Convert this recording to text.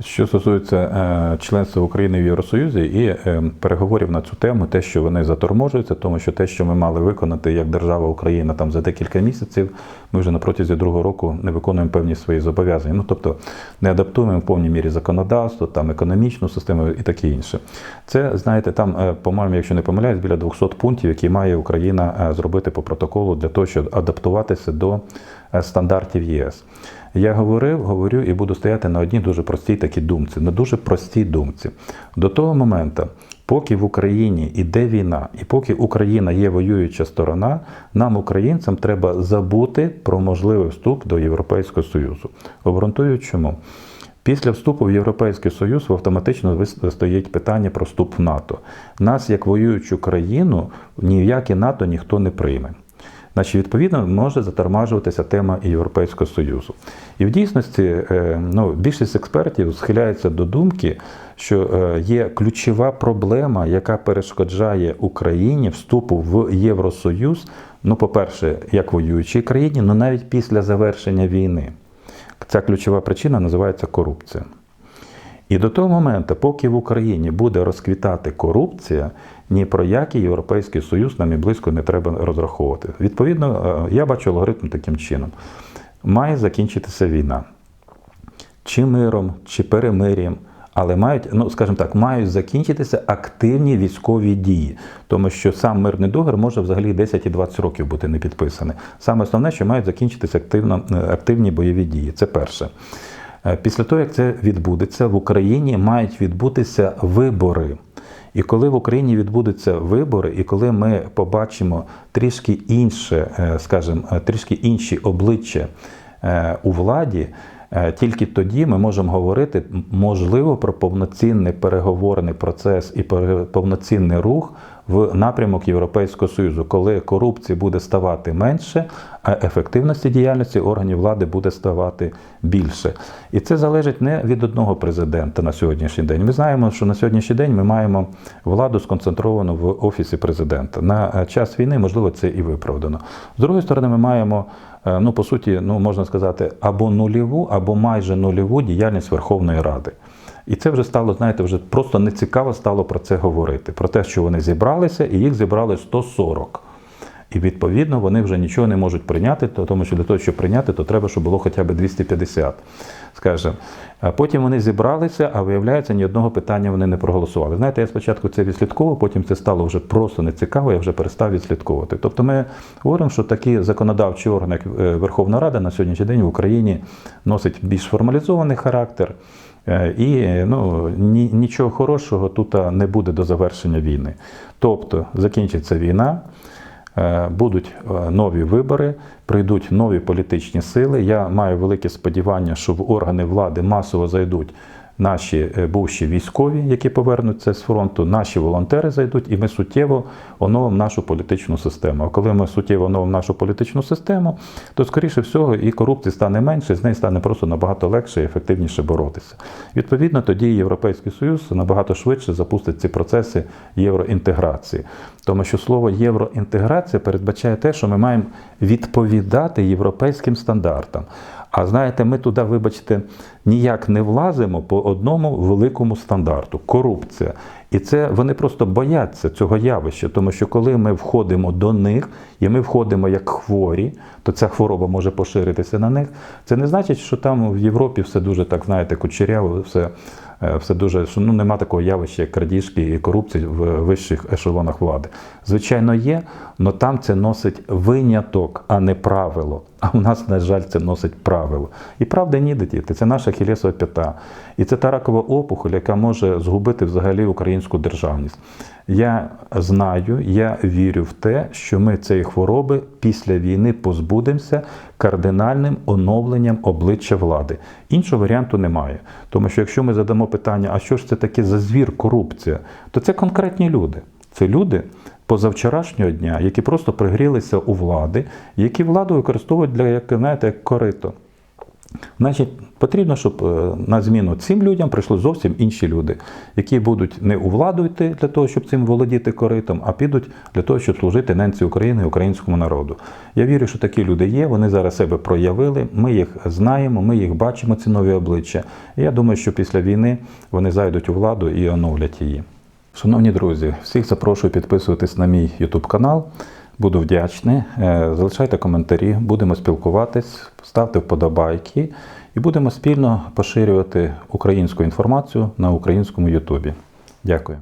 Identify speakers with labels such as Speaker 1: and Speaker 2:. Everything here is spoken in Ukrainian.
Speaker 1: Що стосується е, членства України в Євросоюзі і е, переговорів на цю тему, те, що вони заторможуються, тому що те, що ми мали виконати як держава Україна там за декілька місяців, ми вже на протязі другого року не виконуємо певні свої зобов'язання. Ну тобто не адаптуємо в повній мірі законодавство, там економічну систему і таке інше. Це знаєте, там, е, по-моєму, якщо не помиляюсь, біля 200 пунктів, які має Україна зробити по протоколу для того, щоб адаптуватися до стандартів ЄС. Я говорив, говорю і буду стояти на одній дуже простій такій думці, на дуже простій думці. До того моменту, поки в Україні йде війна, і поки Україна є воююча сторона, нам, українцям, треба забути про можливий вступ до Європейського Союзу. Обґрунтую чому. Після вступу в Європейський Союз автоматично стоїть питання про вступ в НАТО. Нас, як воюючу країну, ні в яке НАТО ніхто не прийме. Значить, відповідно, може затормажуватися тема Європейського Союзу. І в дійсності е, ну, більшість експертів схиляється до думки, що е, є ключова проблема, яка перешкоджає Україні вступу в Євросоюз. Ну, по-перше, як воюючій країні, але навіть після завершення війни. Ця ключова причина називається корупція. І до того моменту, поки в Україні буде розквітати корупція, ні про який Європейський Союз нам і близько не треба розраховувати. Відповідно, е, я бачу алгоритм таким чином: має закінчитися війна. Чи миром, чи перемир'ям, але мають, ну скажімо так, мають закінчитися активні військові дії, тому що сам мирний договір може взагалі 10 і 20 років бути не підписаний. Саме основне, що мають закінчитися активно, е, активні бойові дії. Це перше. Е, Після того, як це відбудеться, в Україні мають відбутися вибори. І коли в Україні відбудуться вибори, і коли ми побачимо трішки інше, е, скажімо, е, трішки інші обличчя у владі, тільки тоді ми можемо говорити, можливо, про повноцінний переговорний процес і повноцінний рух в напрямок Європейського Союзу, коли корупції буде ставати менше, а ефективності діяльності органів влади буде ставати більше. І це залежить не від одного президента на сьогоднішній день. Ми знаємо, що на сьогоднішній день ми маємо владу сконцентровану в офісі президента. На е, час війни, можливо, це і виправдано. З другої сторони, ми маємо. е, Ну, по суті, ну можна сказати, або нульову, або майже нульову діяльність Верховної Ради. І це вже стало, знаєте, вже просто нецікаво стало про це говорити. Про те, що вони зібралися, і їх зібрали 140. І відповідно вони вже нічого не можуть прийняти, тому що для того, щоб прийняти, то треба, щоб було хоча б 250. Скажемо. А потім вони зібралися, а виявляється, ні одного питання вони не проголосували. Знаєте, я спочатку це відслідковував, потім це стало вже просто нецікаво, я вже перестав відслідковувати. Тобто ми говоримо, що такі законодавчі органи, як е, Верховна Рада на сьогоднішній день в Україні носить більш формалізований характер. Е, І ну, ні, нічого хорошого тут не буде до завершення війни. Тобто закінчиться війна, е, будуть е, нові вибори, прийдуть нові політичні сили. Я маю велике сподівання, що в органи влади масово зайдуть наші е, бувші військові, які повернуться з фронту, наші волонтери зайдуть, і ми суттєво оновимо нашу політичну систему. А коли ми суттєво оновимо нашу політичну систему, то скоріше всього і корупції стане менше, з нею стане просто набагато легше і ефективніше боротися. Відповідно, тоді Європейський Союз набагато швидше запустить ці процеси євроінтеграції. Тому що слово євроінтеграція передбачає те, що ми маємо відповідати європейським стандартам. А знаєте, ми туди, вибачте, ніяк не влазимо по одному великому стандарту корупція. І це вони просто бояться цього явища, тому що коли ми входимо до них, і ми входимо як хворі, то ця хвороба може поширитися на них. Це не значить, що там в Європі все дуже так, знаєте, кучеряво, все, все дуже, ну нема такого явища, як крадіжки і корупції в вищих ешелонах влади. Звичайно, є, але там це носить виняток, а не правило. А у нас, на жаль, це носить правило. І правда ні, діти, це наша хілєсова п'ята. І це та ракова опухоль, яка може згубити взагалі українську державність. Я знаю, я вірю в те, що ми цієї хвороби після війни позбудемося кардинальним оновленням обличчя влади. Іншого варіанту немає. Тому що якщо ми задамо питання, а що ж це таке за звір корупція, то це конкретні люди. Це люди позавчорашнього дня, які просто пригрілися у влади, які владу використовують для як знаєте, як корито. Значить, потрібно, щоб е, на зміну цим людям прийшли зовсім інші люди, які будуть не у владу йти для того, щоб цим володіти коритом, а підуть для того, щоб служити ненці України і українському народу. Я вірю, що такі люди є. Вони зараз себе проявили. Ми їх знаємо, ми їх бачимо, ці нові обличчя. І я думаю, що після війни вони зайдуть у владу і оновлять її. Шановні друзі, всіх запрошую підписуватись на мій YouTube канал. Буду вдячний. Е, Залишайте коментарі, будемо спілкуватись, ставте вподобайки і будемо спільно поширювати українську інформацію на українському Ютубі. Дякую.